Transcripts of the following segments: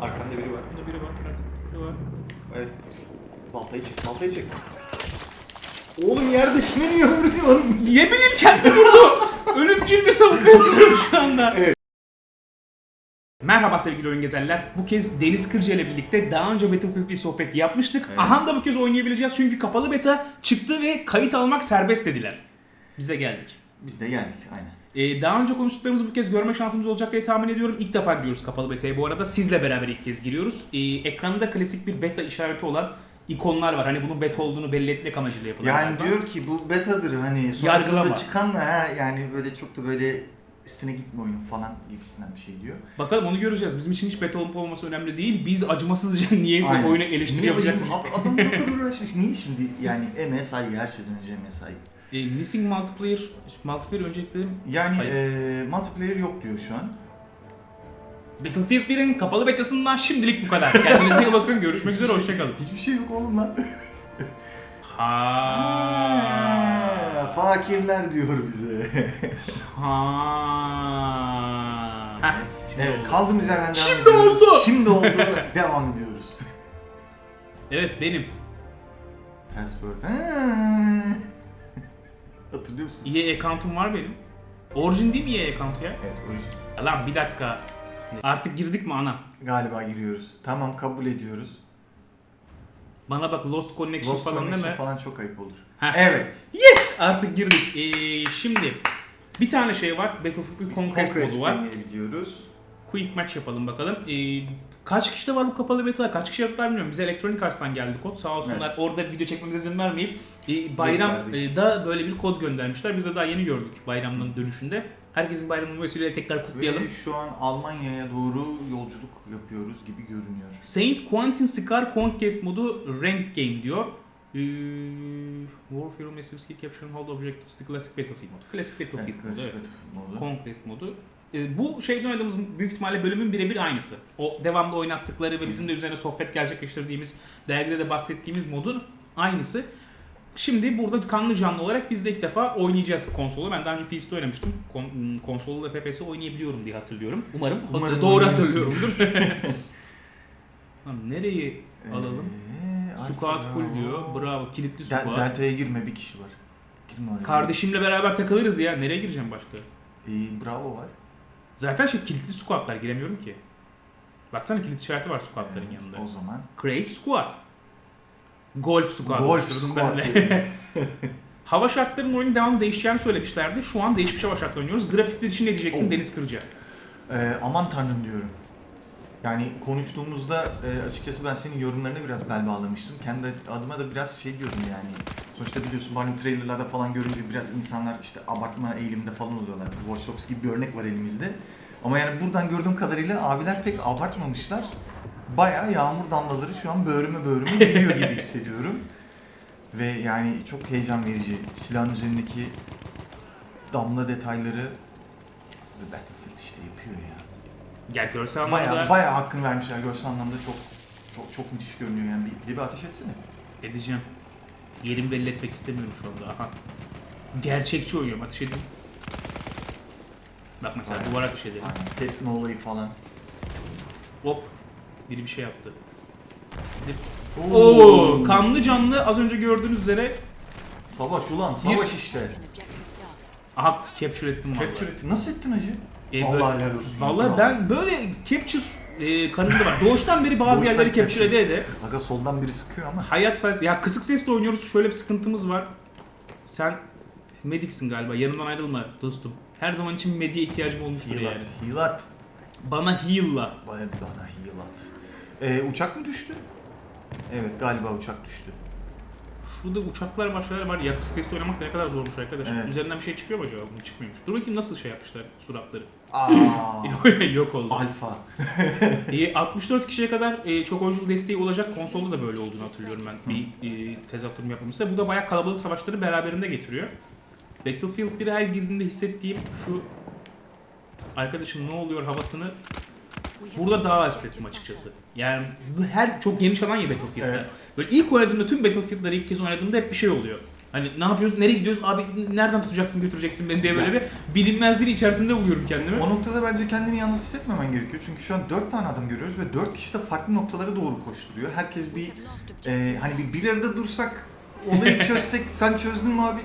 Arkanda biri var. Burada biri var. Biri var. Evet. Baltayı çek, baltayı çek. Oğlum yerde kime niye vuruyorsun? Niye kendi vurdu? Ölümcül bir savunma yapıyorum şu anda. Evet. Merhaba sevgili oyun gezerler. Bu kez Deniz Kırca ile birlikte daha önce Battlefield bir sohbet yapmıştık. Evet. Aha da bu kez oynayabileceğiz çünkü kapalı beta çıktı ve kayıt almak serbest dediler. Biz de geldik. Biz de geldik aynen. Ee, daha önce konuştuklarımızı bu kez görme şansımız olacak diye tahmin ediyorum. İlk defa giriyoruz kapalı beta'ya bu arada. Sizle beraber ilk kez giriyoruz. Ee, ekranda klasik bir beta işareti olan ikonlar var. Hani bunun beta olduğunu belli etmek amacıyla yapılan. Yani galiba. diyor ki bu betadır hani Yargılama. sonrasında çıkan da ha yani böyle çok da böyle üstüne gitme oyunun falan gibisinden bir şey diyor. Bakalım onu göreceğiz. Bizim için hiç beta olup olması önemli değil. Biz acımasızca niyeyse Aynen. oyuna eleştiri Niye yapacak. Adam bu kadar uğraşmış. Niye şimdi yani saygı her şeyden önce emeğe Ee, missing multiplayer, multiplayer önceliklerim Yani Hayır. eee multiplayer yok diyor şu an. Battlefield 1'in kapalı betasından şimdilik bu kadar. Kendinize iyi bakın. Görüşmek üzere. Hoşçakalın. Hiçbir şey yok oğlum lan. Ha. Ha, fakirler diyor bize. Ha. Heh, şimdi evet, oldu. kaldığımız yerden devam Şimdi ediyoruz. oldu. Şimdi oldu. devam ediyoruz. Evet benim. Password. Ha. Hatırlıyor musun? EA account'um var benim. Origin değil mi EA account'u ya? Evet, origin. Lan bir dakika. Artık girdik mi ana? Galiba giriyoruz. Tamam kabul ediyoruz. Bana bak Lost Connection Lost falan Connection deme. falan çok ayıp olur. Heh. Evet. Yes! Artık girdik. Ee, şimdi bir tane şey var. Battlefield Conquest, Conquest modu var. gidiyoruz. Quick match yapalım bakalım. Ee, kaç kişi de var bu kapalı beta? Kaç kişi yaptılar bilmiyorum. Bize Electronic Arts'tan geldi kod. Sağ olsunlar orada video çekmemize izin vermeyip e, bayramda böyle bir kod göndermişler. Biz de daha yeni gördük bayramdan dönüşünde. Herkesin bayramını vesileyle tekrar kutlayalım. Ve şu an Almanya'ya doğru yolculuk yapıyoruz gibi görünüyor. Saint Quentin Scar Conquest modu Ranked Game diyor. Ee, Warfare Massive Skill Capture Hold Objectives The Classic Battlefield modu. Classic Battlefield Evet, modu evet. Battlefield modu. Conquest modu. Ee, bu şeyde oynadığımız büyük ihtimalle bölümün birebir aynısı. O devamlı oynattıkları ve bizim de üzerine sohbet gerçekleştirdiğimiz, dergide de bahsettiğimiz modun aynısı. Şimdi burada kanlı canlı olarak biz de ilk defa oynayacağız konsolu. Ben daha önce PC'de oynamıştım. Kon- konsolu ve FPS oynayabiliyorum diye hatırlıyorum. Umarım, Umarım doğru oynuyorsun. hatırlıyorumdur. Tamam, nereyi alalım? Ee, Squad full diyor. bravo. Kilitli Del- squad. Delta'ya girme bir kişi var. Girme oraya. Kardeşimle beraber takılırız ya. Nereye gireceğim başka? Ee, bravo var. Zaten şey kilitli squadlar giremiyorum ki. Baksana kilit işareti var squadların Evet, yanında. O zaman. Create squad. Golf squad. Golf de. hava şartlarının oyunun devamlı değişeceğini söylemişlerdi. Şu an değişmiş hava şartları oynuyoruz. Grafikler için ne diyeceksin Oh. Deniz Kırca? Ee, aman tanrım diyorum. Yani konuştuğumuzda e, açıkçası ben senin yorumlarına biraz bel bağlamıştım. Kendi adıma da biraz şey diyordum yani. Sonuçta biliyorsun malum trailerlarda falan görünce biraz insanlar işte abartma eğiliminde falan oluyorlar. Watch Dogs gibi bir örnek var elimizde. Ama yani buradan gördüğüm kadarıyla abiler pek abartmamışlar. Bayağı yağmur damlaları şu an böğrüme böğrüme geliyor gibi hissediyorum. Ve yani çok heyecan verici. Silahın üzerindeki damla detayları ve Battlefield işte ya. Görsel anlamda Bayağı bayağı hakkını vermişler görsel anlamda çok çok çok müthiş görünüyor yani bir, bir, bir ateş etsene. edeceğim. Yerimi belli etmek istemiyorum şu anda. Aha. Gerçekçi oynuyorum. Ateş edeyim. Bak mesela Aynen. duvara ateş edelim. Aynen. Tepme olayı falan. Hop. Biri bir şey yaptı. Oo. Oo, kanlı canlı az önce gördüğünüz üzere Savaş ulan savaş işte. aha capture ettim vallahi. Capture ettin. Nasıl ettin hacı? E, Vallahi böyle- helal olsun. Vallahi Bravo. ben böyle capture e, kanımda var. Doğuştan beri bazı Doğuştan yerleri capture capture. ede ede. Aga soldan biri sıkıyor ama. Hayat felsefesi. Ya kısık sesle oynuyoruz. Şöyle bir sıkıntımız var. Sen mediksin galiba. Yanımdan ayrılma dostum. Her zaman için medya ihtiyacım olmuştur Heal yani. at. Heal at. Bana heal'la. Bana, bana heal at. Ee, uçak mı düştü? Evet galiba uçak düştü. Şurada uçaklar şeyler var. Ya kısık sesle oynamak da ne kadar zormuş arkadaş. Evet. Üzerinden bir şey çıkıyor mu acaba? Bu çıkmıyormuş. Dur bakayım nasıl şey yapmışlar suratları. Aa. Yok oldu. Alfa. E, 64 kişiye kadar e, çok oyuncu desteği olacak konsolda da böyle olduğunu hatırlıyorum ben. Bir e, tezat durum yapılmışsa. Bu da bayağı kalabalık savaşları beraberinde getiriyor. Battlefield 1'e her girdiğimde hissettiğim şu arkadaşım ne oluyor havasını burada daha hissettim açıkçası. Yani bu her çok geniş alan ya Battlefield'da. Evet. Böyle ilk oynadığımda tüm Battlefield'ları ilk kez oynadığımda hep bir şey oluyor. Hani ne yapıyoruz, nereye gidiyoruz, abi nereden tutacaksın götüreceksin beni diye böyle bir bilinmezliğin içerisinde buluyorum kendimi. O noktada bence kendini yalnız hissetmemen gerekiyor. Çünkü şu an 4 tane adam görüyoruz ve 4 kişi de farklı noktalara doğru koşturuyor. Herkes bir e, hani bir, bir arada dursak olayı çözsek sen çözdün mü abi?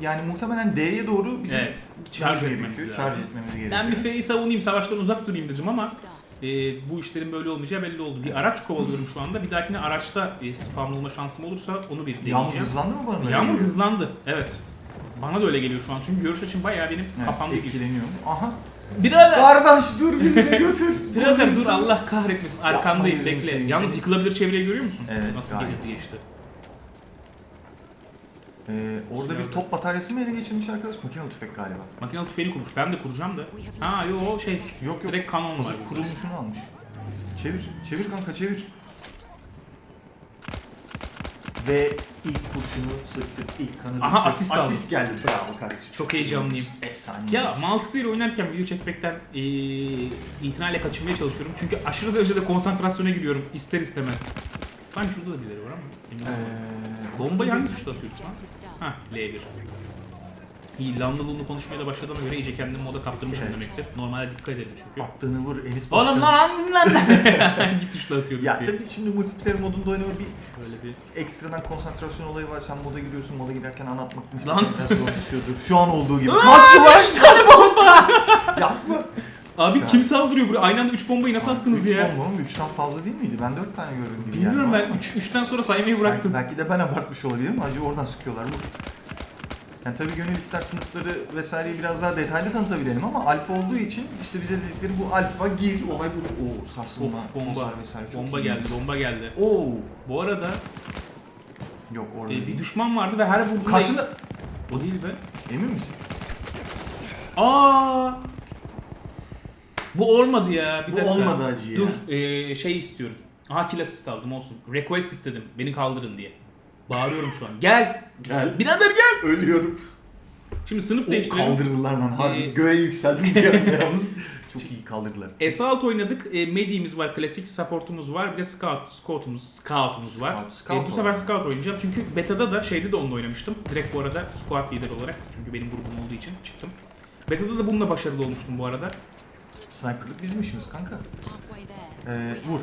Yani muhtemelen D'ye doğru bizim Evet, charge etmemiz gerekiyor. lazım. Charge etmemiz gerekiyor. Ben bir F'yi savunayım, savaştan uzak durayım dedim ama e, bu işlerin böyle olmayacağı belli oldu. Bir araç kovalıyorum şu anda. Bir dahakine araçta e, spamlı olma şansım olursa onu bir deneyeceğim. Yağmur hızlandı mı bana? Yağmur geliyor? hızlandı. Evet. Bana da öyle geliyor şu an. Çünkü görüş açım bayağı benim Evet, kafamda gibi. etkileniyorum. Aha. Birader! Kardeş dur bizi de götür. Birader dur Allah kahretmesin. Arkandayım bekle. Yalnız yıkılabilir çevreyi görüyor musun? Evet, Nasıl gayet. gezdi geçti. Ee, orada bir top bataryası mı ele geçirmiş arkadaş? Makinalı tüfek galiba. Makinalı tüfeğini kurmuş. Ben de kuracağım da. Ha yo o şey. Yok yok. Direkt kanon var. Hazır kurulmuşunu almış. Çevir. Çevir kanka çevir. Ve ilk kurşunu sıktık. ilk kanı Aha, döktük. asist aldım. Asist geldi. Bravo kardeşim. Çok heyecanlıyım. Efsane. Ya multiplayer oynarken video çekmekten eee itinayla kaçınmaya çalışıyorum. Çünkü aşırı derecede konsantrasyona giriyorum ister istemez. Sanki şurada da birileri var ama. emin. Ee, Bombayı hangi tuşla atıyorduk lan? Hah L1. İyi lanlılığını konuşmaya da başladığıma göre iyice kendimi moda kaptırmışım Evet. demektir. Normalde dikkat ederim çünkü. attığını vur Enis Oğlum Başkan. lan hangi lan? hangi tuşla atıyorduk Ya diye. tabii şimdi multiplayer modunda oynama bir Böyle bir ekstradan konsantrasyon olayı var. Sen moda giriyorsun, moda girerken anlatmak Lan. biraz zor düşüyordur. Şu an olduğu gibi. Kaç! Üç tane bomba! Yapma. Abi İşte. kim saldırıyor buraya? Aynı anda 3 bombayı nasıl attınız Üç ya? bomba oğlum, Üçten fazla değil miydi? Ben dört tane gördüm gibi. Bilmiyorum yani. ben 3 3'ten sonra saymayı bıraktım. Belki, de ben abartmış olabilirim. Acı oradan sıkıyorlar. Vur. Yani tabii gönül ister sınıfları vesaireyi biraz daha detaylı tanıtabilelim ama alfa olduğu için işte bize dedikleri bu alfa gir olay bu. Oo sarsılma, Of bomba. tozlar vesaire çok Bomba iyi. geldi, bomba geldi. Oo. Bu arada Yok orada e, bir değil. düşman vardı ve her vurduğunda... Karşında. O değil be. Emin misin? Aa! Bu olmadı ya. Bir Bu dakika. olmadı acı ya. Dur, e, şey istiyorum. Aha kill assist aldım olsun. Request istedim. Beni kaldırın diye. Bağırıyorum şu an. Gel. Gel. Birader gel. Ölüyorum. Şimdi sınıf O değiştirelim. kaldırdılar lan. Harbi Ee, göğe yükseldim bir ara yalnız. Çok iyi kaldırdılar. S6 oynadık. E, Medi'miz var, klasik supportumuz var. Bir de scout, scoutumuz, scoutumuz var. Scout, scout E, bu var. sefer scout oynayacağım. Çünkü beta'da da şeyde de onunla oynamıştım. Direkt bu arada squad lideri olarak. Çünkü benim grubum olduğu için çıktım. Beta'da da bununla başarılı olmuştum bu arada. Sniper'lık bizim işimiz kanka. Ee, vur.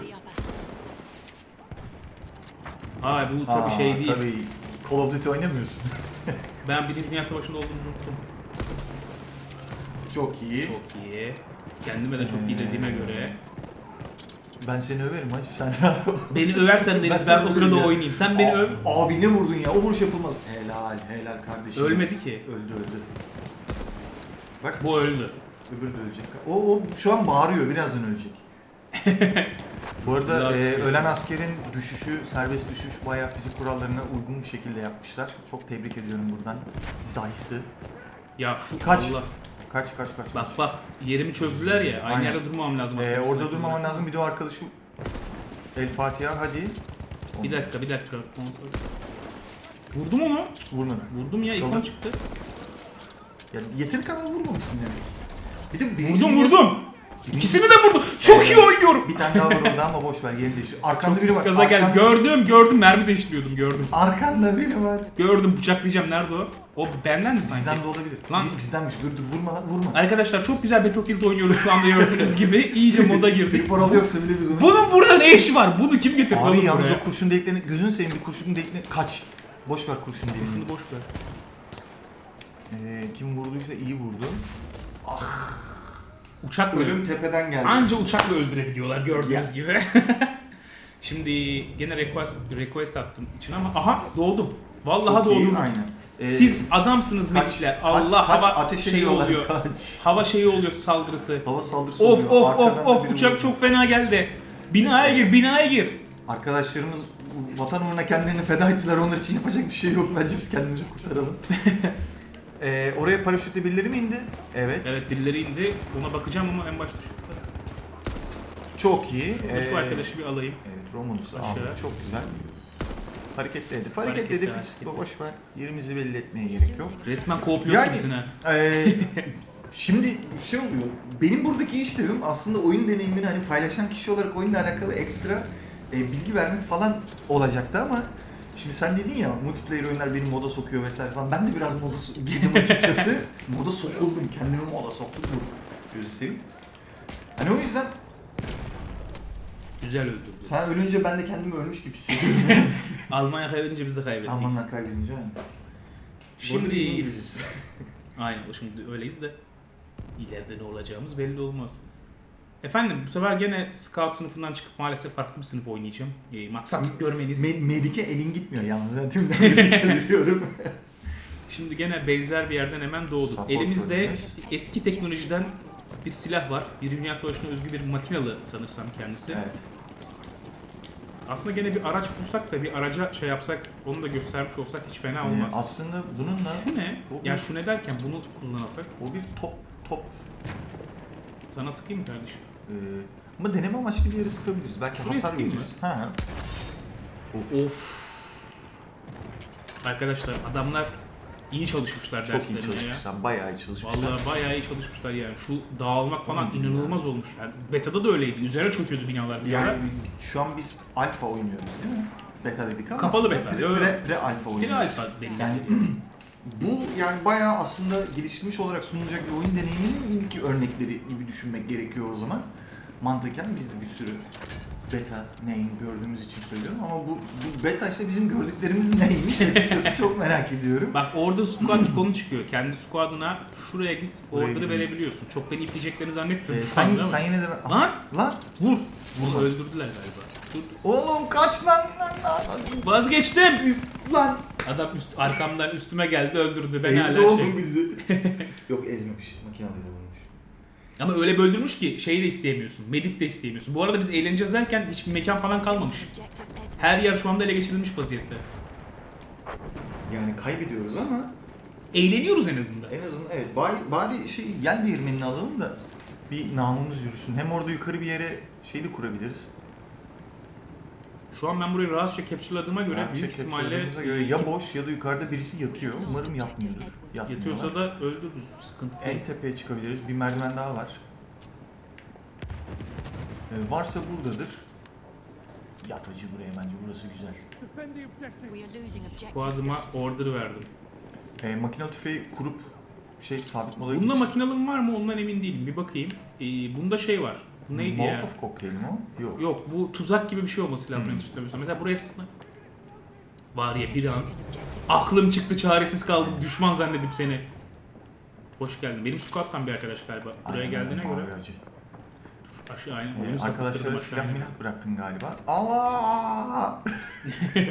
Aa bu tabii Aa, şey değil. Tabii. Call of Duty oynamıyorsun. Ben Birinci Dünya Savaşı'nda olduğumuzu unuttum. Çok iyi. Çok iyi. Kendime de çok iyi dediğime göre. Ben seni överim hacı sen rahat ol. Beni översen Deniz ben, seni o sırada överim ya. oynayayım. Sen beni Aa, öv. Abi ne vurdun ya? O vuruş yapılmaz. Helal, helal kardeşim. Ölmedi ki. Öldü, öldü. Bak Bu öldü. Öbürü de ölecek. O, o şu an bağırıyor, birazdan ölecek. Bu arada e, ölen askerin düşüşü, serbest düşüş bayağı fizik kurallarına uygun bir şekilde yapmışlar. Çok tebrik ediyorum buradan. Dice'ı. Ya şu Kaç? Allah. Kaç kaç kaç. Bak bak yerimi çözdüler ya. Aynı Aynen. yerde durmamam lazım aslında. Ee, orada durmaman lazım. Bir de o arkadaşı El Fatiha hadi. Bir dakika bir dakika. Vurdum onu. Vurmadı. Vurdum ya ikon çıktı. Ya yeteri kadar vurmamışsın yani. Bir de birinci Vurdum dünya- vurdum. İkisini de vurdum. Çok iyi oynuyorum. Bir tane daha var orada ama boş ver yerini değiştir. Arkanda biri var. gaza gel. Arkanda- Gördüm gördüm mermi değiştiriyordum gördüm. Arkanda biri var. Gördüm bıçaklayacağım nerede o? O benden mi sanki? Bizden de olabilir. Lan. Bi- Bizdenmiş. Dur dur vurma lan vurma. Arkadaşlar çok güzel Battlefield oynuyoruz şu anda gördüğünüz gibi. İyice moda girdik. Bir paralı yoksa bile biz onu. Bunun burada ne işi var? Bunu kim getirdi Abi oğlum yalnız buraya? o kurşun deliklerini gözün seveyim bir kurşun deliklerini kaç. Boş ver kurşun Şunu deliğini. boş ver. Ee, kim vurduysa iyi vurdu. Uçakla Ölüm tepeden geldi. Anca uçakla öldürebiliyorlar gördüğünüz Ya. gibi. Şimdi gene request request attım için ama aha doğdum. Vallahi Çok iyi, doğdum. Aynen. Ee, Siz adamsınız kaç- Allah kaç hava ateş şey ediyorlar, oluyor. Kaç. Hava şeyi oluyor saldırısı. Hava saldırısı Of oluyor. of Arkadan of da of biri uçak vuruyor. çok fena geldi. Binaya gir, binaya gir. Arkadaşlarımız vatan uğruna kendilerini feda ettiler. Onlar için yapacak bir şey yok. Bence biz kendimizi kurtaralım. ee, oraya paraşütle birileri mi indi? Evet. Evet birileri indi. Ona bakacağım ama en başta şu. Çok iyi. Şurada şu Ee, arkadaşı bir alayım. Evet Romulus'u Aşağı. aldık. Çok güzel. Hareketli hedef. Hareketli, Hareketli hedef hiç hareketli. boş ver. Yerimizi belli etmeye gerek yok. Resmen co-pilot Yani- gibisin ha. Ee, şimdi şey oluyor. Benim buradaki işlevim aslında oyun deneyimini hani paylaşan kişi olarak oyunla alakalı ekstra e, bilgi vermek falan olacaktı ama Şimdi sen dedin ya multiplayer oyunlar beni moda sokuyor vesaire falan. Ben de biraz moda so- girdim açıkçası. moda sokuldum. Kendimi moda soktum. Dur. Gözü seveyim. Hani o yüzden Güzel öldürdü. sen ölünce ben de kendimi ölmüş gibi hissediyorum. Almanya kaybedince biz de kaybettik. Almanlar kaybedince yani. Şimdi biz İngiliziz. Aynen şimdi öyleyiz de ileride ne olacağımız belli olmaz. Efendim bu sefer gene scout sınıfından çıkıp maalesef farklı bir sınıf oynayacağım. E, maksat görmeniz. Me- Medik'e elin gitmiyor yalnız. Beri dikkat ediyorum. Şimdi gene benzer bir yerden hemen doğduk. Support Elimizde bölümümüz. eski teknolojiden bir silah var. Bir Dünya Savaşı'na özgü bir makinalı sanırsam kendisi. evet. Aslında gene bir araç bulsak da bir araca şey yapsak, onu da göstermiş olsak hiç fena Ee, olmaz. aslında bununla Şu ne? Bu Ya şu ne derken bunu kullanırsak o bir top top sana sıkayım mı kardeşim? Ee, ama deneme amaçlı bir yere sıkabiliriz. Belki Şuraya hasar sıkayım mı? veririz. Ha. Of. Of. Arkadaşlar adamlar iyi çalışmışlar Çok iyi derslerine çalışmışlar. Bayağı iyi çalışmışlar. Vallahi bayağı iyi çalışmışlar yani. Şu dağılmak falan Aynen inanılmaz olmuş. Yani beta'da da öyleydi. Üzerine çöküyordu binalar. bir ara. Yani şu an biz alfa oynuyoruz değil mi? Beta dedik ama Kapalı aslında beta, Pre, yo, yo. pre, pre alfa Bir oynuyoruz. alfa belli. Yani bu yani bayağı aslında geliştirilmiş olarak sunulacak bir oyun deneyiminin ilk örnekleri gibi düşünmek gerekiyor o zaman. Mantıken biz de bir sürü beta name gördüğümüz için söylüyorum ama bu, bu beta ise bizim gördüklerimiz neymiş açıkçası çok merak ediyorum. Bak order squad ikonu çıkıyor. Kendi squad'ına şuraya git order'ı verebiliyorsun. Çok beni ipleyeceklerini zannetmiyorum. Ee, sen, sen yine de... Lan! Lan! Vur! Vur. öldürdüler galiba. Dur. Oğlum kaç lan lan lan! Vazgeçtim. Üst lan! Adam üst, arkamdan üstüme geldi öldürdü. Ben Ezdi hala oğlum şey. bizi. Yok ezmemiş. Makineyle vurmuş. Ama öyle bir öldürmüş ki şeyi de isteyemiyorsun. Medik de isteyemiyorsun. Bu arada biz eğleneceğiz derken hiçbir mekan falan kalmamış. Her yer şu anda ele geçirilmiş vaziyette. Yani kaybediyoruz ama Eğleniyoruz en azından. en azından evet bari, bari şey yel değirmenini alalım da bir namımız yürüsün. Hem orada yukarı bir yere şey de kurabiliriz. Şu an ben burayı rahatça capture'ladığıma göre Rahatça büyük ihtimalle göre ya boş ya da yukarıda birisi yatıyor. Umarım yatmıyordur. Yatmıyorlar. yatıyorsa da öldürürüz. Sıkıntı değil. En tepeye çıkabiliriz. Bir merdiven daha var. Ee, varsa buradadır. Yat acı buraya bence burası güzel. Squad'ıma order verdim. Ee, makine tüfeği kurup şey sabit moda Bunda geçip- makinalım var mı ondan emin değilim. Bir bakayım. Ee, bunda şey var. Neydi ya? Molotov kokteyli mi o? Yok. Yok bu tuzak gibi bir şey olması lazım. Hmm. hatırlamıyorsam. Mesela buraya sına... Var ya bir an aklım çıktı çaresiz kaldım. Düşman zannedip seni. Hoş geldin. Benim squad'tan bir arkadaş galiba. Buraya Aynen, geldiğine göre. acı. Dur, aşağı aynen. Ee, arkadaşlara silah milah bıraktın galiba. Allah!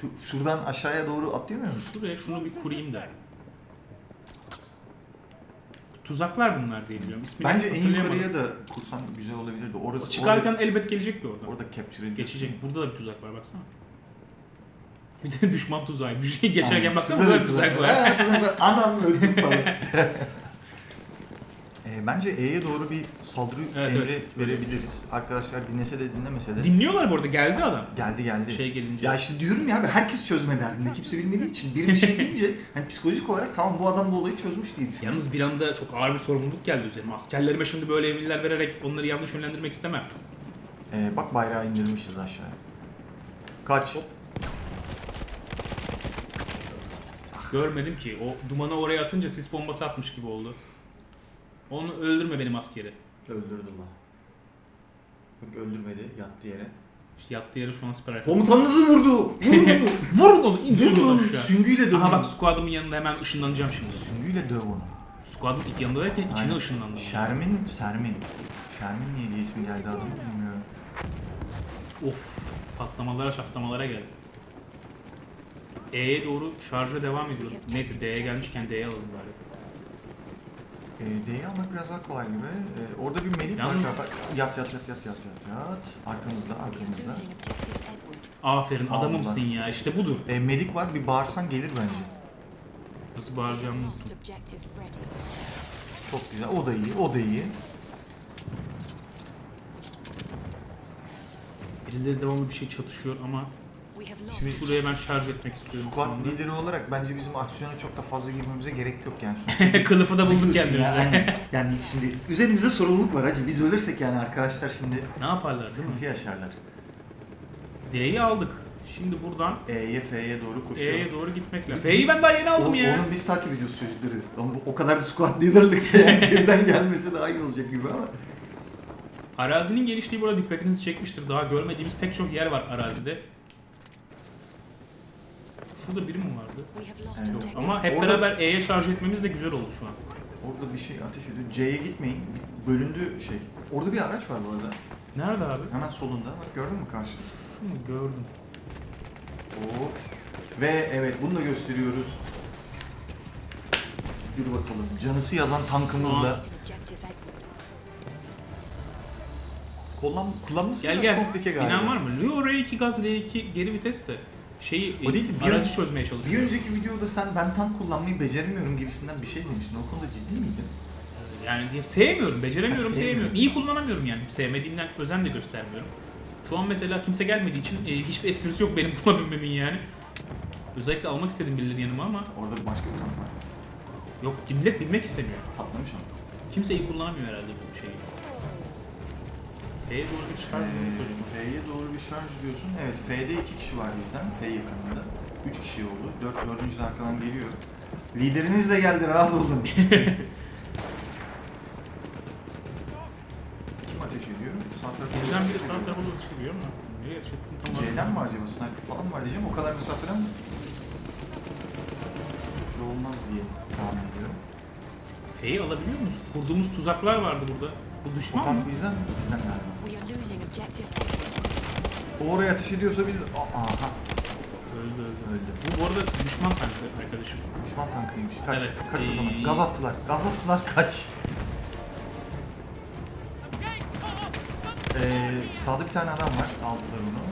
Şu, şuradan aşağıya doğru atlayamıyor musun? Şuraya şunu bir kurayım da. Tuzaklar bunlar diye biliyorum. İsmini Bence en hatırlayamadım. yukarıya da kursan güzel olabilirdi. Orası Çıkarken orada, elbet gelecek bir oradan. orada capture ediyorsun. Geçecek. Burada da bir tuzak var baksana. Bir de düşman tuzağı. Bir şey geçerken baksana burada da bir tuzak var. Ha, tuzak var. Anam öldüm falan. e, bence E'ye doğru bir saldırı Evet, emri evet. verebiliriz. Arkadaşlar dinlese de dinlemese de. Dinliyorlar bu arada. Geldi adam. geldi geldi. Şey gelince. Ya işte diyorum ya abi herkes çözme derdinde. Kimse bilmediği için biri bir şey deyince hani psikolojik olarak tamam bu adam bu olayı çözmüş diye düşünüyorum. Yalnız bir anda çok ağır bir sorumluluk geldi üzerime. Askerlerime şimdi böyle emirler vererek onları yanlış yönlendirmek istemem. Ee, bak bayrağı indirmişiz aşağıya. Kaç. Görmedim ki. O dumanı oraya atınca sis bombası atmış gibi oldu. Onu öldürme benim askeri. Öldürdü la. Bak öldürmedi yattı yere. İşte yattığı yere şu an siper arkası. Komutanınızı vurdu. Vurun onu. Vurun onu! indirin onu onu. aşağı. Süngüyle dövün. Aha bak squad'ımın yanında hemen ışınlanacağım şimdi. Süngüyle döv onu. Squad'ın ilk yanında derken içine Aynen. ışınlandım. Şermin, Sermin. Şermin niye diye ismi geldi adamı bilmiyorum. Of patlamalara çatlamalara geldi. E'ye doğru şarja devam ediyorum. Neyse D'ye gelmişken D'ye alalım bari. Ee, D'yi almak biraz daha kolay gibi. Ee, orada bir var. Yalnız- Yat yat yat yat yat yat yat. Arkamızda arkamızda. Aferin Allah. adamımsın ya işte budur. Ee, medik var bir bağırsan gelir bence. Nasıl bağıracağım Çok güzel. O da iyi. O da iyi. Birileri devamlı bir şey çatışıyor ama Şimdi şuraya ben şarj etmek istiyorum Squad lideri olarak bence bizim aksiyona çok da fazla girmemize gerek yok yani. Sonuçta biz- Kılıfı da bulduk kendimize. ya, aynen. Yani şimdi üzerimizde sorumluluk var hacı. Biz ölürsek yani arkadaşlar şimdi ne yaparlar değil mi? sıkıntı yaşarlar. D'yi aldık. Şimdi buradan E'ye F'ye doğru koşuyor. E'ye doğru gitmek lazım. F'yi ben daha yeni aldım O- ya. Onun biz takip ediyoruz çocukları. Ama bu- o kadar da squad leader'lık yani geriden gelmesi daha iyi olacak gibi ama. Arazinin genişliği burada dikkatinizi çekmiştir. Daha görmediğimiz pek çok yer var arazide. Şurada biri mi vardı? Yani yok. Ama hep Orada- beraber E'ye şarj etmemiz de güzel oldu şu an. Orada bir şey ateş ediyor. C'ye gitmeyin. Bir Bölündü şey. Orada bir araç var bu arada. Nerede abi? Hemen solunda. Bak gördün mü karşıda? Şu mu gördüm. Oo. Ve evet bunu da gösteriyoruz. Yürü bakalım. Canısı yazan tankımızla. Kullan, kullanması Gel biraz gel. komplike galiba. İnan var mı? Leo R2 gaz R2 geri vites de şeyi O değil, bir aracı çözmeye Bir çalışıyor. önceki videoda sen ben tank kullanmayı beceremiyorum gibisinden bir şey demiştin. O konuda ciddi miydin? Yani diye sevmiyorum, beceremiyorum, Ha, sevmiyorum. sevmiyorum. İyi kullanamıyorum yani. Sevmediğimden özen de göstermiyorum. Şu an mesela kimse gelmediği için e, hiçbir esprisi yok benim buna binmemin yani. Özellikle almak istedim birileri yanıma ama Orada başka bir tank var. yok millet bilmek istemiyor. Patlamış ama. Kimse iyi kullanamıyor herhalde bu şeyi. F'ye doğru bir şarj Ee, söz konusu. F'ye doğru bir şarj diyorsun. Evet F'de iki kişi var bizden. F yakınında. Üç kişi oldu. Dört, dördüncü de arkadan geliyor. Lideriniz de geldi rahat olun. Kim ateş ediyor? Sağ tarafa Bizden biri sağ tarafa doğru çıkıyor ama nereye çıktın tam. C'den mi acaba? Sniper falan var diyeceğim. O kadar mesafeden mi? Şu olmaz diye tahmin ediyorum. F'yi alabiliyor musun? Kurduğumuz tuzaklar vardı burada. Bu O düşman mı? tank bizden mi? Bizden galiba. We are losing objective Edward. O oraya ateş ediyorsa biz... Aa, Aha. Öldü öldü. Öldü. Bu bu arada düşman tankı arkadaşım. Düşman tankıymış. Kaç. Evet, Kaç o zaman. ee, Gaz attılar. Gaz attılar. Kaç. Ee, sağda bir tane adam var. Aldılar onu.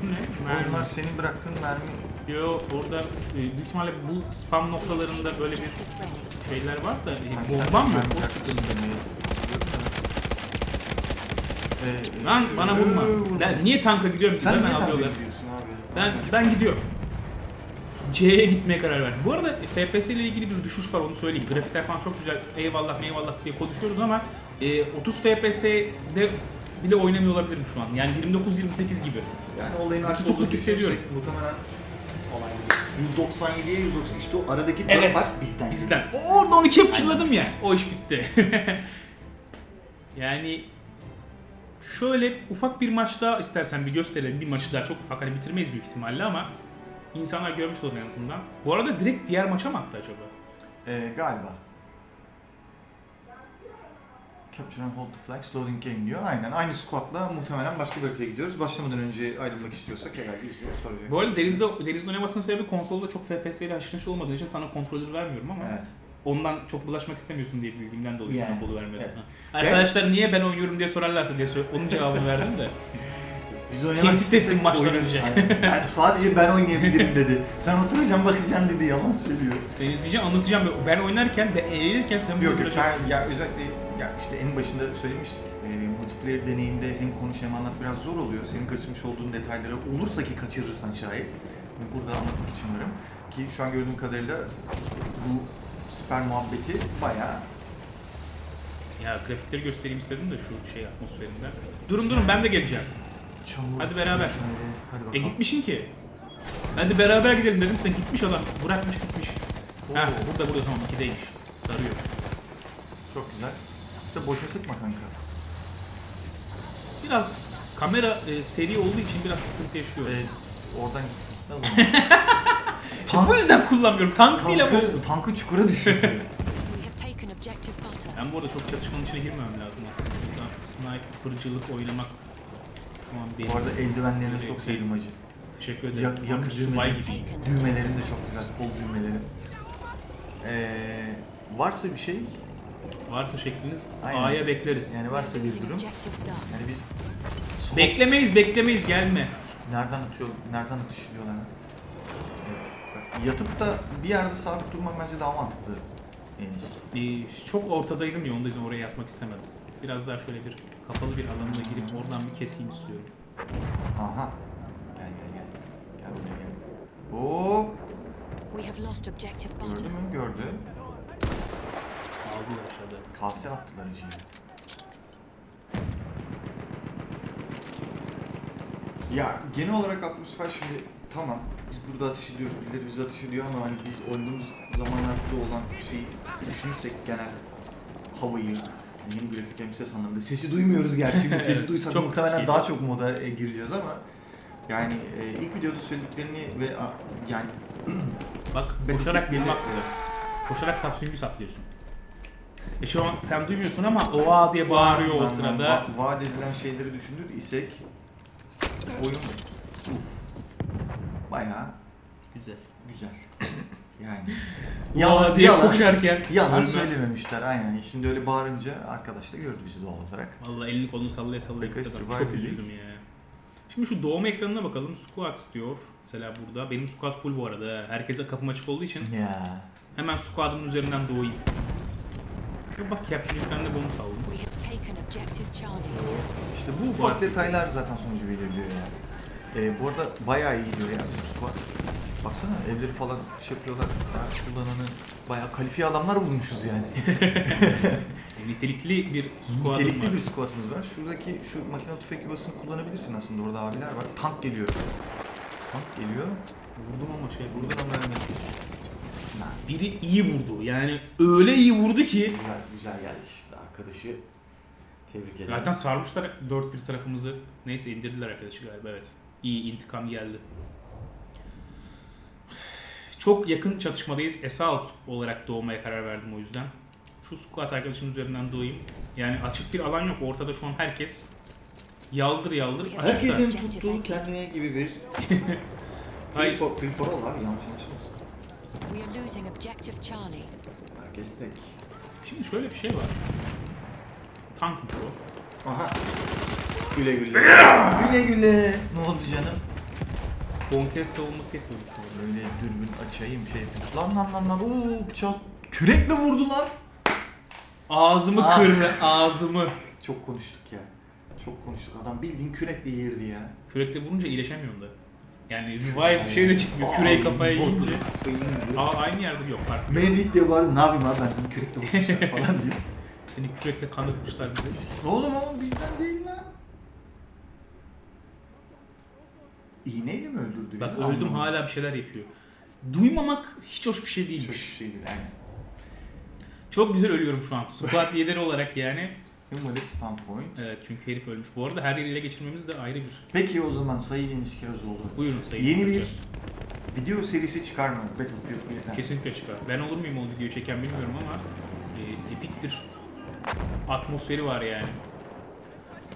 Şu ne? Mermi. Onlar senin bıraktığın mermi. Yo orada e, büyük ihtimalle bu spam noktalarında böyle bir şeyler var da e, yok. mermi O sıkıntı. demeye. Ee, Lan bana vurma. ee, vurma. Ben niye tanka gidiyorum? Sen niye alıyorlar. ediyorsun abi? Ben ben gidiyorum. C'ye gitmeye karar verdim. Bu arada FPS ile ilgili bir düşüş var onu söyleyeyim. Grafikler falan çok güzel. Eyvallah eyvallah diye konuşuyoruz ama e, 30 FPS'de bile oynamıyor olabilirim şu an. Yani 29-28 gibi. Yani olayın tutukluk olduğunu düşünürsek Muhtemelen 197'ye 190 işte o aradaki Evet. fark bizden. Bizden. Orada onu capture'ladım ya. O iş bitti. yani şöyle ufak bir maç daha istersen bir gösterelim. Bir maçı daha çok ufak hani bitirmeyiz büyük ihtimalle ama insanlar görmüş olur en azından. Bu arada direkt diğer maça mı attı acaba? Ee, galiba. Capture and hold the flags, loading game diyor. Aynen aynı squadla muhtemelen başka bir haritaya gidiyoruz. Başlamadan önce ayrılmak istiyorsak herhalde bize soracak. Bu arada Deniz'de, Deniz'de oynamasının sebebi konsolda çok FPS ile haşır neşir olmadığı için sana kontrolör vermiyorum ama Evet. ondan çok bulaşmak istemiyorsun diye bildiğimden dolayı Yani, sana kolu vermedim. evet. Ha. Arkadaşlar niye ben oynuyorum diye sorarlarsa diye onun cevabını verdim de. Biz oynamak ettim maçtan oynarız. önce. Ben, sadece ben oynayabilirim dedi. Sen oturacaksın bakacaksın dedi. Yalan söylüyor. Deniz diyeceğim anlatacağım. Ben oynarken de eğlenirken sen bunu Yok yok ben ya özellikle ya işte en başında söylemiştik. E, multiplayer deneyimde hem konuş hem anlat biraz zor oluyor. Senin kaçırmış olduğun detayları olursa ki kaçırırsan şayet. Burada anlatmak için varım. Ki şu an gördüğüm kadarıyla bu siper muhabbeti bayağı Ya grafikleri göstereyim istedim de şu şey atmosferinde. Durun durun ben de geleceğim. çamur. Hadi beraber. Hadi E gitmişin ki. Hadi beraber gidelim dedim sen gitmiş adam. Bırakmış gitmiş. Ha Oo. burada burada tamam ikideymiş. Sarıyor. Çok güzel. İşte boşa sıkma kanka. Biraz kamera e, seri olduğu için biraz sıkıntı yaşıyor. E, oradan gitmez ama. İşte bu yüzden kullanmıyorum. Tank değil ama. tankı, tankı çukura düşürdü. We have taken objective butter. Ben bu arada çok çatışmanın içine girmemem lazım aslında. Sniper'cılık oynamak şu an benim. Bu arada eldivenlerini çok sevdim acı. Teşekkür ederim. Yak, Tam yakıcı subay mı? gibi. Taken de çok güzel, kol düğmeleri. Ee, varsa bir şey, Varsa şekliniz Aynen. A'ya bekleriz. yani varsa bir durum, yani biz sol- Beklemeyiz beklemeyiz gelme. nereden atıyor, nereden atışlıyorlar? Evet. bak, Yatıp da bir yerde sabit durmak bence daha mantıklı en iyisi. Ee, çok ortadaydım ya ondan yüzden oraya yatmak istemedim. Biraz daha şöyle bir kapalı bir alana girip oradan bir keseyim istiyorum. Aha. Gel gel gel. Gel buraya gel. Oo, We have lost objective gördü mü? Gördü. Aldım aşağıda. Kase attılar içine. Ya genel olarak atmosfer şimdi tamam biz burada ateş ediyoruz, birileri bize ateş ediyor ama hani biz oyunduğumuz zamanlarda olan şeyi düşünürsek genel havayı, yeni grafik emsal anlamında sesi duymuyoruz gerçi. Bir sesi duysak çok muhtemelen daha çok moda e, gireceğiz ama yani e, ilk videoda söylediklerini ve a, yani Bak koşarak benim aklımda. Koşarak Samsung'u saplıyorsun. E şu an sen duymuyorsun ama oha diye bağırıyor o sırada. va- vaat edilen şeyleri düşünür isek oyun bayağı Güzel. güzel. yani Oha diye koşarken. Yalan Ölme. söylememişler aynen. Şimdi öyle bağırınca arkadaş da gördü bizi doğal olarak. Vallahi elini kolunu sallaya sallaya gitti adam. vay Çok üzüldüm ya. Şimdi şu doğum ekranına bakalım. Squad diyor. Mesela burada. Benim squad full bu arada. Herkese kapım açık olduğu için Ya. hemen squad'ımın üzerinden doğayım. Ya bak have taken objective Charlie. İşte bu Squad. ufak detaylar zaten sonucu belirliyor yani. Ee, bu arada bayağı iyi gidiyor ya bizim squad. Baksana evleri falan şey yapıyorlar. Araç kullananı bayağı kalifiye adamlar bulmuşuz yani. E, nitelikli bir squad'ım Nitelikli var. bir squatımız var. Şuradaki şu makine tüfek yuvasını kullanabilirsin aslında. Orada abiler var. Tank geliyor. Tank geliyor. Vurdum ama şey Buradan ama yani. Biri iyi vurdu. Yani öyle iyi vurdu ki. Güzel, güzel geldi şimdi arkadaşı. Tebrik ederim. Zaten sarmışlar dört bir tarafımızı. Neyse indirdiler arkadaşı galiba evet. İyi intikam geldi. Çok yakın çatışmadayız. Assault olarak doğmaya karar verdim o yüzden. Şu squat arkadaşım üzerinden doğayım. Yani açık bir alan yok. Ortada şu an herkes yaldır yaldır açıkta. Herkesin tuttuğu kendine gibi bir free Hayır. for, free for all abi yanlış anlaşılmasın. We are losing objective Charlie. Herkes tek. Şimdi şöyle bir şey var. Tankmış o. Aha. Güle güle. güle güle. Ne oldu canım? Bonkes savunması yapıyormuş şu an. Böyle dürbün açayım şey yapayım. Lan lan lan lan. Oo bıçak. Kürekle vurdu lan. Ağzımı Ah. kırdı ağzımı. Çok konuştuk ya. Çok konuştuk. Adam bildiğin kürekle yirdi ya. Kürekle vurunca iyileşemiyorum da. Yani revive şey de çıkmıyor. Küreği kafaya yiyince. Aa, aynı yerde yok fark. Medik diye bağırıyor. Ne yapayım abi ben seni kürekle vurmuşum falan diye. Seni kürekle kanıtmışlar bizi. Oğlum oğlum bizden değil lan. İğneyle mi öldürdü? Bak bizi? öldüm Anlamadım. hala bir şeyler yapıyor. Duymamak hiç hoş bir şey Hiç değilmiş. hoş bir şey değil aynen. Çok güzel ölüyorum şu an. Squad lideri olarak yani. Invalid spawn point. Evet çünkü herif ölmüş. Bu arada her yeri ele geçirmemiz de ayrı bir. Peki o zaman Sayın Enis Kirazoğlu. Buyurun sayın. Yeni bir video serisi çıkar mı Battlefield 1'den? Kesinlikle çıkar. Ben olur muyum o videoyu çeken bilmiyorum ama e, epik bir atmosferi var yani.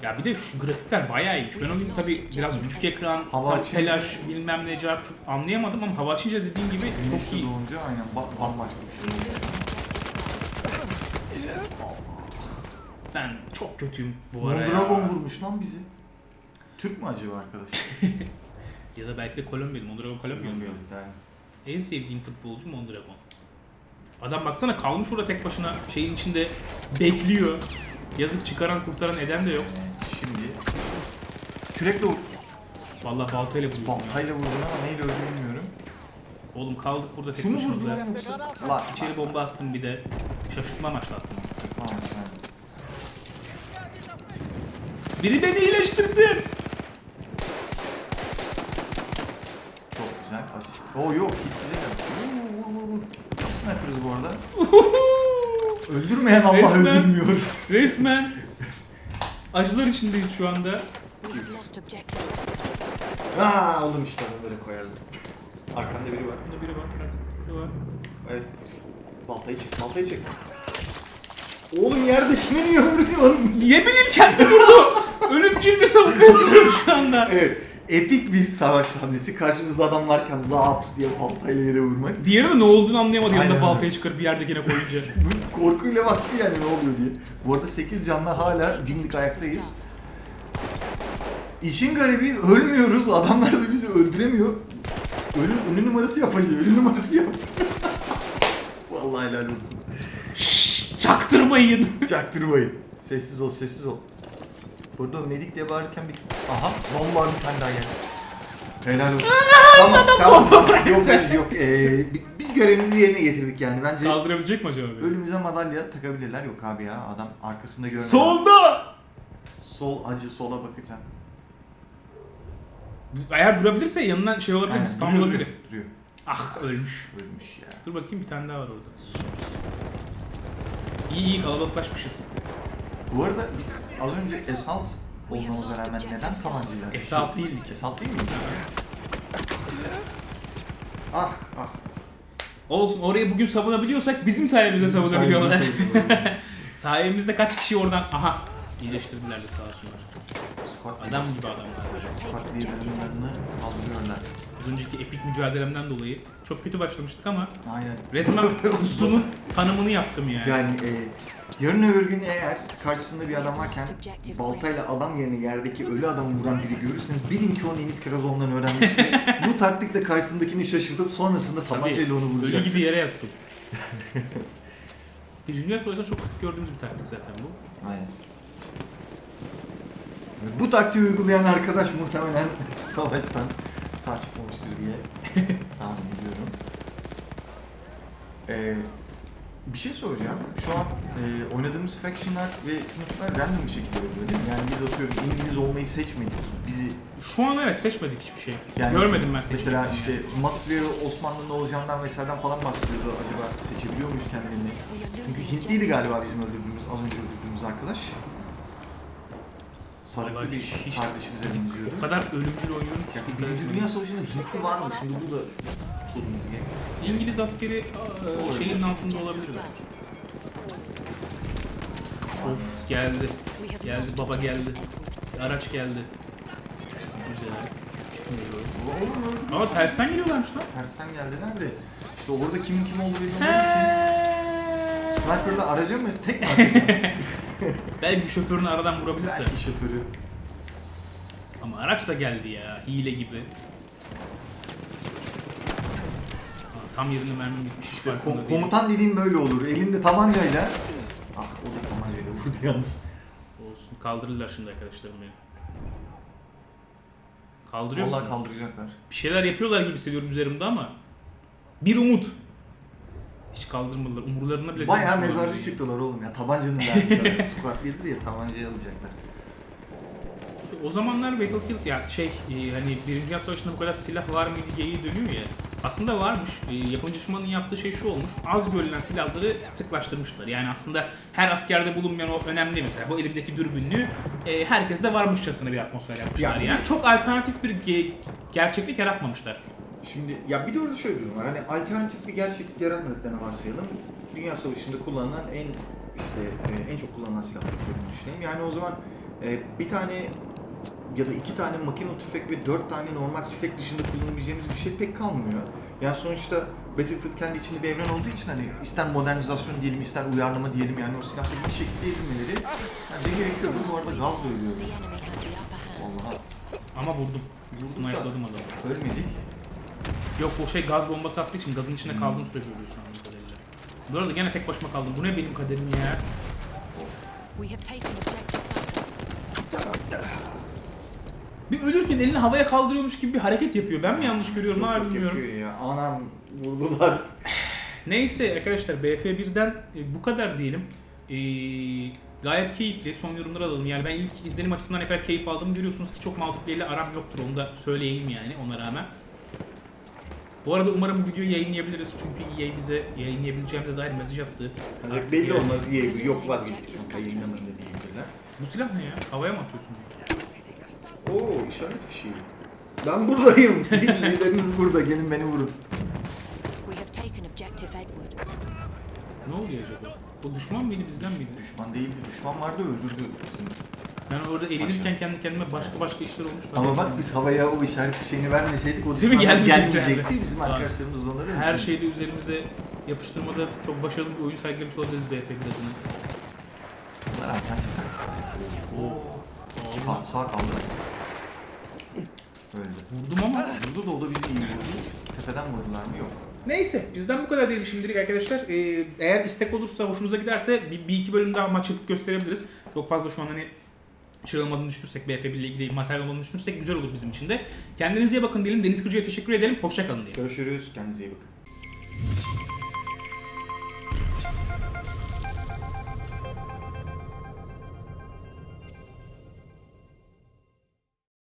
Ya bir de şu grafikler bayağı iyiymiş. Ben o gün tabi biraz küçük ekran, Hava tam açınca- telaş, bilmem ne cevap anlayamadım ama hava açınca dediğin gibi çok iyi. doğunca aynen ba- bambaşka bir şey. Ben çok kötüyüm bu ara Mondragon ya. vurmuş lan bizi. Türk mü acaba arkadaş? Ya da belki de Kolombiyalı. Mondragon Kolombiyalı. Yani. En sevdiğim futbolcu Mondragon. Adam baksana kalmış orada tek başına şeyin içinde bekliyor. Yazık çıkaran kurtaran eden de yok. Şimdi kürekle vur. Vallahi baltayla vuruyor. Baltayla vurdun ama neyle öldü bilmiyorum. Oğlum kaldık burada tek Şunu başımıza. vurdular yoksa. Lan. İçeri bomba attım bir de. Şaşırtma amaçlı attım. Tamam, tamam. Biri beni iyileştirsin. Çok güzel asist. Oo yok hit bize geldi. Vur vur vur. İki sniper'ız bu arada. Öldürmeyen Allah Resmen. öldürmüyor. Resmen acılar içindeyiz şu anda. Aa oğlum işte onu böyle koyarlar. Arkanda biri var. Burada biri var. Biri var. Evet. Baltayı çek, baltayı çek. Oğlum yerdekine niye vuruyorsun? Niye benim kendi vurdu? Ölümcül bir savunma yapıyorum şu anda. evet. Epik bir savaş hamlesi. Karşımızda adam varken laps diye baltayla yere vurmak. Diğeri de ne olduğunu anlayamadı yanında Aynen. baltayı çıkarıp bir yerdekine koyunca. Bu korkuyla baktı yani ne oluyor diye. Bu arada 8 canla hala dimdik ayaktayız. İşin garibi ölmüyoruz. Adamlar da bizi öldüremiyor. Ölüm, ölü numarası yapacağız. Ölü numarası yap. Vallahi helal olsun. Şşş çaktırmayın. Çaktırmayın. Sessiz ol, sessiz ol. Burada medik diye bağırırken bir... Aha, vallahi bir tane daha geldi. Helal olsun. tamam, tamam. yok, yok, yok. Ee, bi- biz görevimizi yerine getirdik yani. Bence Kaldırabilecek mi acaba beni? ölümüze madalya takabilirler. Yok abi ya, adam arkasında görmüyor. Solda! Sol acı, sola bakacağım. Eğer durabilirse yanından şey olabilir, Aynen, spam duruyor, olabilir. duruyor, duruyor. Ah ölmüş. Ölmüş ya. Dur bakayım bir tane daha var orada. İyi iyi kalabalıklaşmışız. Bu arada biz az önce Esalt olmamıza rağmen neden tabancayla Esalt değildik. Esalt değil miydi? Ah ah. Olsun orayı bugün savunabiliyorsak bizim sayemizde Bizim savunabiliyorlar. sayemizde. Sayemizde kaç kişi oradan... Aha iyileştirdiler de sağ olsunlar. Squad Adam gibi adamlar. Objective liderlerini kaldırıyorlar. Az önceki epik mücadelemden dolayı çok kötü başlamıştık ama Aynen. resmen kusunun tanımını yaptım yani. Yani e, yarın öbür gün eğer karşısında bir adam varken baltayla adam yerine yerdeki ölü adamı vuran biri görürseniz bilin ki onu Enis Kirazon'dan öğrenmiştir. Bu taktikle karşısındakini şaşırtıp sonrasında tabancayla onu Ölü vuracak. gibi yere yattım. Bir Dünya Savaşı'nda çok sık gördüğümüz bir taktik zaten bu. Aynen. Bu taktiği uygulayan arkadaş muhtemelen savaştan sağ çıkmamıştır diye tahmin ediyorum. Ee, bir şey soracağım. Şu an e, oynadığımız factionlar ve sınıflar random bir şekilde oluyor değil mi? Yani biz atıyorum İngiliz olmayı seçmedik. Bizi Şu an evet seçmedik hiçbir şey. yani Görmedim ben Mesela seçmekten işte. Matveya Osmanlı'nın olacağından vesaireden falan bahsediyordu. Acaba seçebiliyor muyuz kendilerini? Çünkü Hintliydi galiba bizim öldürdüğümüz, az önce öldürdüğümüz arkadaş. Sarıklı Vallahi bir hiç- kardeşimize benziyordu. O kadar ölümcül oynuyorum ki. Ya, Birinci Dünya Savaşı'nda Hintli var mı? Şimdi bu da sorumuz gibi. İngiliz askeri Olabilir. şeyin altında olabilir belki. Of geldi. Geldi, baba geldi. Araç geldi. Güzel. Çıkmıyor. Olur mu? Ama tersten geliyorlarmış lan. Tersten geldiler de. İşte orada kimin kim olduğu belli olmadığı için sniper'la araca mı? Tek mi atacağım? Belki şoförünü aradan vurabilirse. Belki şoförü. Ama araç da geldi ya. Hile gibi. Aa, tam yerinde mermim bitmiş. İşte farkında ko- değilim. komutan dediğim böyle olur. Elinde tabancayla. Ah o da tabancayla vurdu yalnız. Olsun. Kaldırırlar şimdi arkadaşlarım beni. Kaldırıyor Vallahi musunuz? kaldıracaklar. Bir şeyler yapıyorlar gibi hissediyorum üzerimde ama. Bir umut. Hiç kaldırmadılar. Umurlarına bile Bayağı değmiş mezarcı çıktılar oğlum ya. Tabancanın verdiler. Squad gelir ya tabancayı alacaklar. O zamanlar Battlefield ya şey e, hani Birinci Dünya Savaşı'nda bu kadar silah var mıydı geyiği dönüyor ya. Aslında varmış. E, yapımcı firmanın yaptığı şey şu olmuş. Az görülen silahları sıklaştırmışlar. Yani aslında her askerde bulunmayan o önemli mesela bu elimdeki dürbünlüğü e, herkeste varmışçasına bir atmosfer yapmışlar. Ya bir yani çok alternatif bir ge- gerçeklik yaratmamışlar. Şimdi ya bir de orada şöyle bir durum var. Hani alternatif bir gerçeklik yaratmadıklarını varsayalım. Dünya Savaşı'nda kullanılan en işte e, en çok kullanılan silahları düşünelim. Yani o zaman e, bir tane ya da iki tane makine tüfek ve dört tane normal tüfek dışında kullanabileceğimiz bir şey pek kalmıyor. Yani sonuçta Battlefield kendi içinde bir evren olduğu için hani ister modernizasyon diyelim ister uyarlama diyelim yani o silahları bir şekilde edinmeleri yani de gerekiyordu. Bu arada gazla ölüyoruz. Vallahi Ama vurdum. Snipe'ladım adamı. ölmedik. Yok o şey gaz bombası attığı için gazın içinde Hmm. kaldığım sürece ölüyorsun anladığım kadarıyla. Bu arada gene tek başıma kaldım. Bu ne benim kaderim ya? Bir ölürken elini havaya kaldırıyormuş gibi bir hareket yapıyor. Ben mi yanlış görüyorum Yok, abi yok, bilmiyorum. yapıyor ya. Anam vurdular. Neyse arkadaşlar BF1'den e, bu kadar diyelim. E, gayet keyifli. Son yorumları alalım. Yani ben ilk izlenim açısından ne kadar keyif aldığımı görüyorsunuz ki çok multiplayer ile aram yoktur. Onu da söyleyeyim yani ona rağmen. Bu arada umarım bu videoyu yayınlayabiliriz. Çünkü EA bize yayınlayabileceğimize dair mesaj attı. Ancak Artık belli yani- olmaz diye yok vazgeçtik kanka yayınlamayın da diyebilirler. Bu silah ne ya? Havaya mı atıyorsun? Oo işaret fişeği. Ben buradayım. Lideriniz burada. Gelin beni vurun. We have taken objective Edward. Ne oluyor acaba? O düşman mıydı bizden miydi? Düşman değildi. Düşman vardı öldürdü bizim. Ben orada eğlenirken kendi kendime başka başka işler olmuş. Ama bak biz havaya o işaret fişeğini vermeseydik o Değil mi? düşmanlar gelmeyecekti. Bizim Var. arkadaşlarımız onları öldürdü. Her şeyde üzerimize yapıştırmada çok başarılı bir oyun sergilemiş olabiliriz BF1 adına. Bunlar alternatif taktikler. Oo. Sağ, sağ kaldı. Öldü. Vurdum ama. Vurdu da o da bizi iyi vurdu. Tepeden vurdular mı? Yok. Neyse bizden bu kadar diyelim şimdilik arkadaşlar. Ee, eğer istek olursa hoşunuza giderse bir, bir iki bölüm daha maç yapıp gösterebiliriz. Çok fazla şu an hani şey olmadığını düşünürsek, BFB ile ilgili materyal olmadığını düşünürsek güzel olur bizim için de. Kendinize iyi bakın diyelim. Deniz Kırcı'ya teşekkür edelim. Hoşçakalın diyelim. Görüşürüz. Kendinize iyi bakın.